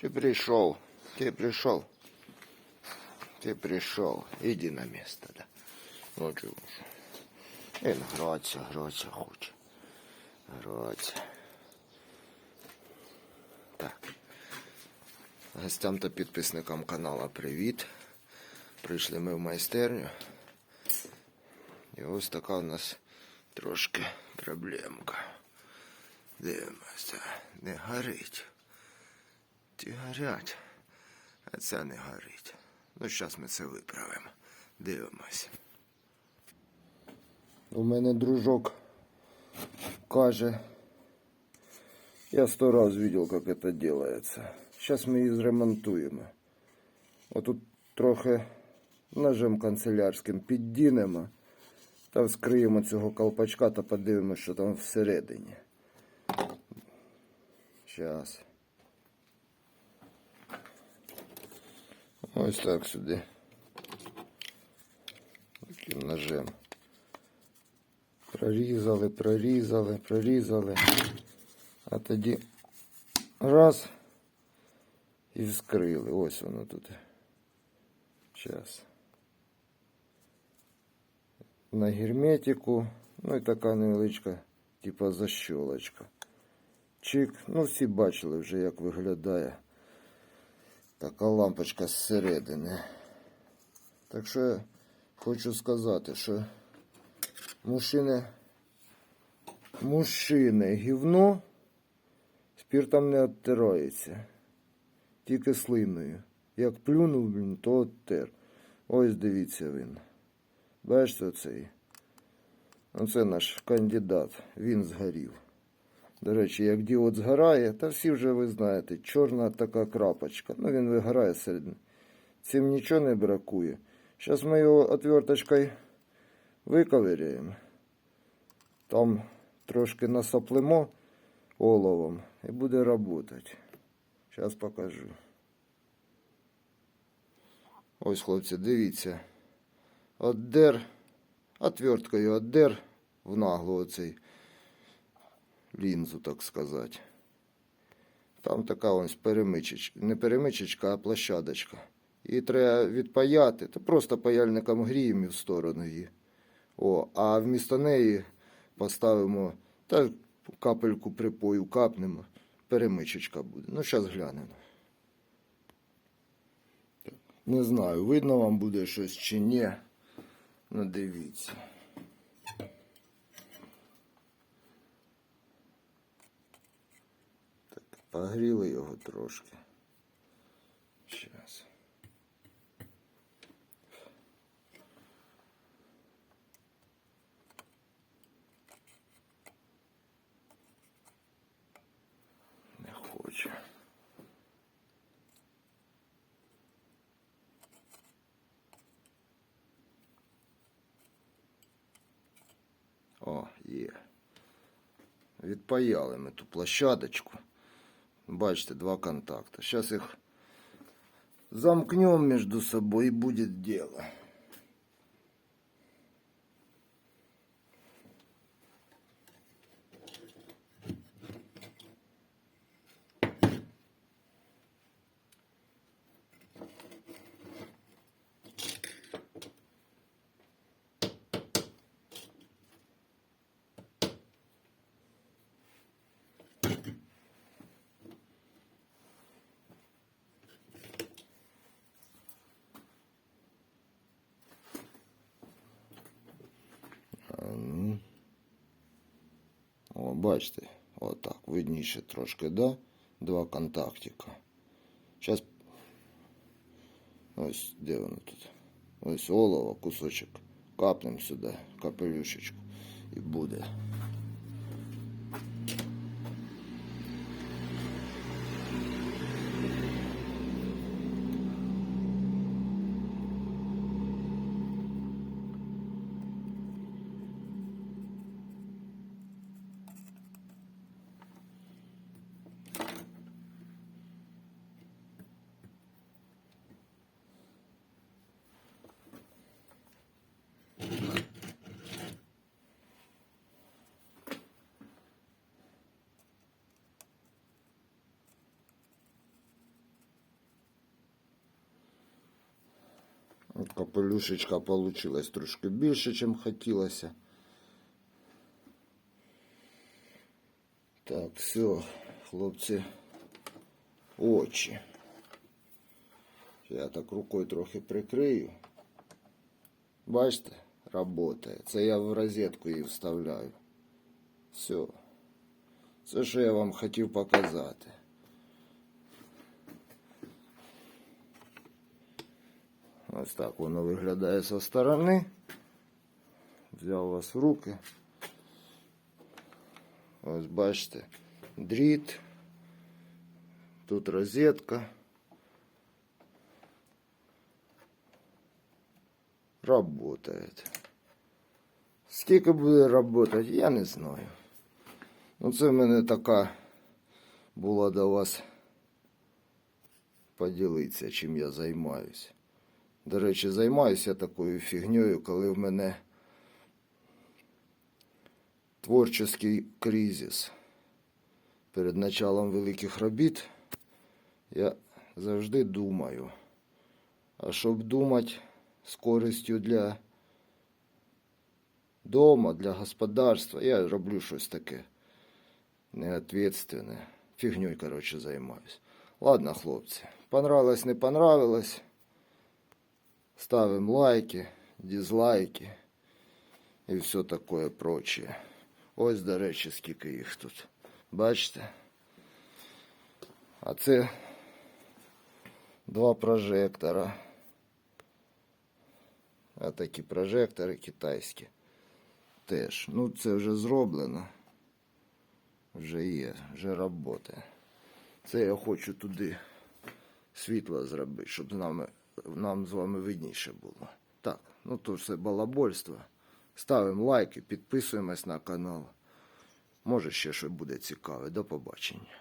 Ты пришел, ты пришел. Ты пришел. Иди на место, да. Ну чого ж. Він гратися, гратися хоче. Гратися. Так. Гостям та підписникам канала привіт. Прийшли ми в майстерню. І ось така у нас трошки проблемка. Дивимося, не горить. Ті горять, а ця не горить. Ну, зараз ми це виправимо. Дивимось. У мене дружок каже, я сто раз видел, как это делается. Сейчас мы її зремонтуємо. Отут трохи ножем канцелярським піддінемо та вскриємо цього колпачка та подивимося, що там всередині. Зараз. Ось так сюди. Таким ножем. Прорізали, прорізали, прорізали. А тоді раз і вскрили. Ось воно тут. Зараз. На герметику. Ну і така невеличка, типа защолочка. Чик. Ну, всі бачили вже, як виглядає така лампочка зсередини. Так що хочу сказати, що мужчини, мужчини гівно спіртом не оттирається. Тільки слиною. Як плюнув, блін, то оттер. Ось дивіться він. Бачите оцей? Оце наш кандидат. Він згорів. До речі, як діод згорає, та всі вже ви знаєте, чорна така крапочка. Ну він вигорає серед. Цим нічого не бракує. Зараз ми його отверточкою виковиряємо. Там трошки насоплемо оловом і буде працювати. Зараз покажу. Ось, хлопці, дивіться. Отдер, отверткою отдер в наглу оцей лінзу, так сказати. Там така ось перемичечка, не перемичечка, а площадочка. Її треба відпаяти, то просто паяльником гріємо і в сторону її. О, а вмісто неї поставимо та капельку припою капнемо. Перемичечка буде. Ну, зараз глянемо. Не знаю, видно вам буде щось чи ні. Ну, дивіться. Погріли його трошки. Зараз. Не хоче. О, є. Відпаяли ми ту площадочку. Бачите, два контакта. Сейчас их замкнем между собой и будет дело. О, бачите, отак, видніше трошки, да? Два контактика. Зараз ось де воно тут. Ось олово, кусочок. Капнемо сюди, капелюшечку. І буде. Капелюшечка получилась трошки більше, ніж хотілося. Так, все, хлопці, очі. Я так рукою трохи прикрию. Бачите, работає. Це я в розетку її вставляю. Все. Це що я вам хотів показати. Ось так воно виглядає зі сторони. Взяв вас в руки. Ось бачите, дріт. Тут розетка. Работает. Скільки буде працювати, я не знаю. Ну, це в мене така була до вас поділитися, чим я займаюся. До речі, займаюся такою фігньою, коли в мене творчий кризис. Перед началом великих робіт я завжди думаю. А щоб думати з користю для дома, для господарства, я роблю щось таке неответственне. Фігньою, коротше, займаюсь. Ладно, хлопці, понравилось, не понравилось. Ставим лайки, дизлайки і все таке прочее. Ось, до речі, скільки їх тут. Бачите? А це два прожектора. А такі прожектори китайські. Теж. Ну, це вже зроблено. Вже є, вже робота. Це я хочу туди світло зробити, щоб з нами, нам з вами видніше було. Так, ну то все балабольство. Ставимо лайки, підписуємось на канал. Може ще щось буде цікаве. До побачення.